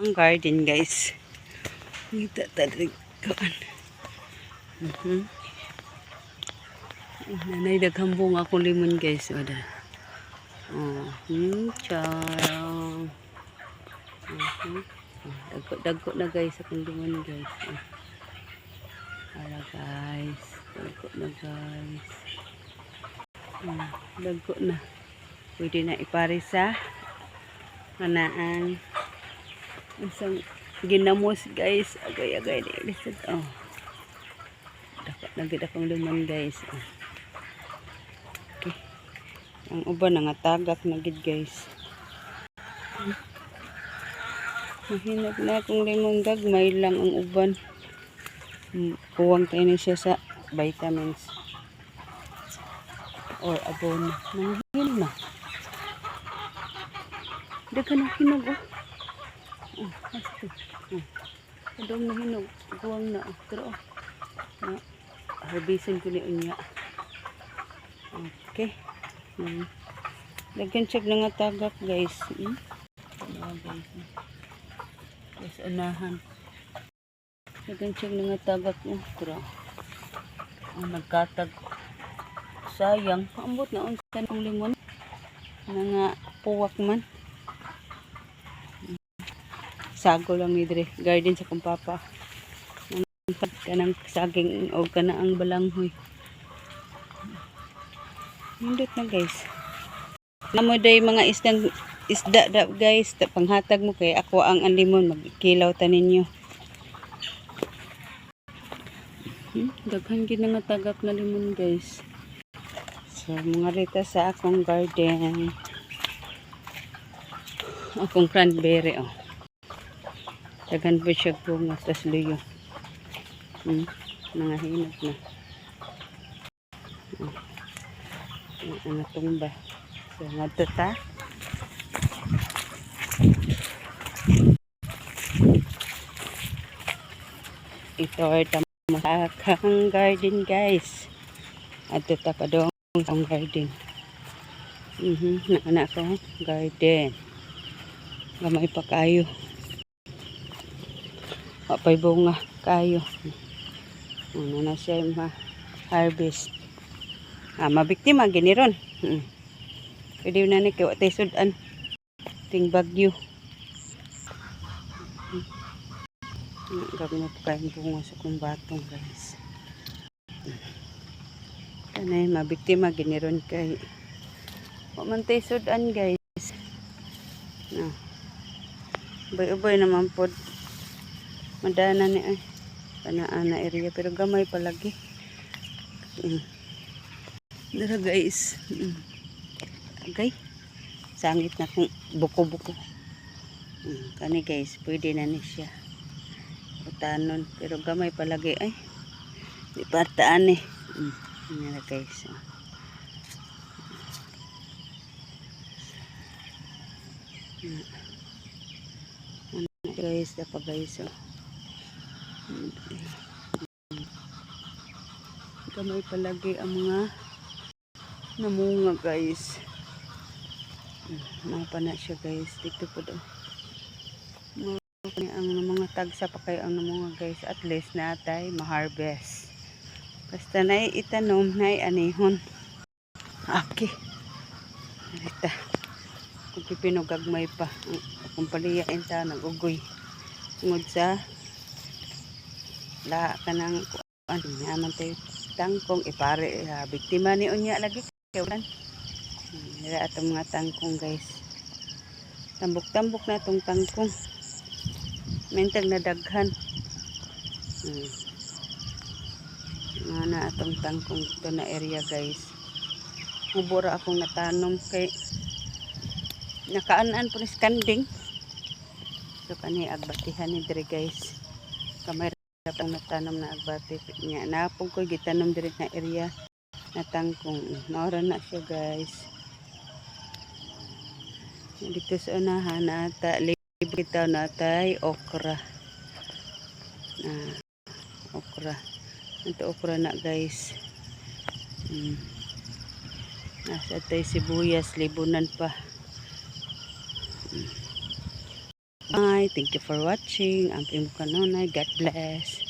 Ang garden guys. Ngita tadrig kuan. Mhm. Nanay daghang bunga akong limon guys. Oda. Oh, hmm. Oh, dagko dagko na guys akong limon guys. Para guys. Dagko na guys. Dagko na. Pwede na ipari sa kanaan. Isang ginamos guys. Agay-agay di lisod. Oh. Dapat na gid akong limon guys. Oh. Okay. Ang uban nga tagak na gid guys. Mahinag na akong limon gagmay lang ang uban. Hmm, Kuwang tayo na siya sa vitamins or abono. Nanghil na. Dagan ang hinog oh. Oh, to? Oh. Kadong na hinog. Guwang na. Pero oh. Harbisan ko ni unya. Okay. Hmm. Dagan check na nga tagak guys. Hmm? Guys. Anahan. Dagan check na nga tagak. Oh, pero oh, nagkatag. Sayang. Paambot na unsa ng limon. Nga puwak man sago lang ni dire garden sa kong papa. Kanang saging o kana ang balanghoy. Hindot na guys. Namo day mga isdang isda da guys. Ta panghatag mo kay ako ang anlimon magkilaw ta ninyo. Hmm, daghan gid nga tagak na limon guys. So mga rita sa akong garden. Akong cranberry oh Dagan po siya bunga sa luyo. Hmm, mga hinog na. Hmm. Ang tumba. So, nga ta. Ito ay tamakang garden guys. At ito pa doon ang garden. Mhm, na anak ko garden. Gamay pa kayo. Wapay bunga kayo. Ano na siya ma-harvest. Ah, mabiktima, giniron. Hmm. Pwede na ni kayo tay sudan. Ting bagyo. Hmm. Gabi na po kayong bunga sa kong batong guys. Kanay, mabiktima, giniron kay. Wa man tay sudan guys. No. Ubay-ubay naman po madana ni ay kanaan na area pero gamay palagi mm. dara guys mm. okay sangit na kung buko-buko mm. kani guys pwede na ni siya utanon pero gamay palagi ay di partaan eh mm. na guys oh. Mm. Ano guys dapat guys oh kamay palagi ang mga namunga guys. Mga pa na siya guys. Dito po daw. Ang mga tagsa pa kayo ang namunga guys. At least na ma-harvest. Basta na itanom na anihon. Okay ita kung kipinugagmay pa. Kung paliyain ta nagugoy. Tungod sa la kanang kuan naman tayo tangkong. Ipare uh, biktima ni unya lagi. Kawan nila atong mga tangkong guys. Tambok-tambok na itong tangkong. Mentag na daghan. Hmm. na atong tangkong ito na area guys. Mubura akong natanom kay nakaanan po ni skanding so kani agbatihan ni dire guys. Kamay pang natanom na agbati niya napong ko gitanom diri na area na tangkong. Maura na siya guys. Dito sa unahan nata libre bitaw natay okra. Na okra. Ito okra na guys. Hmm. nasa tay sibuyas libunan pa hmm. Bye. Thank you for watching. Ang pimo kanunay. God bless.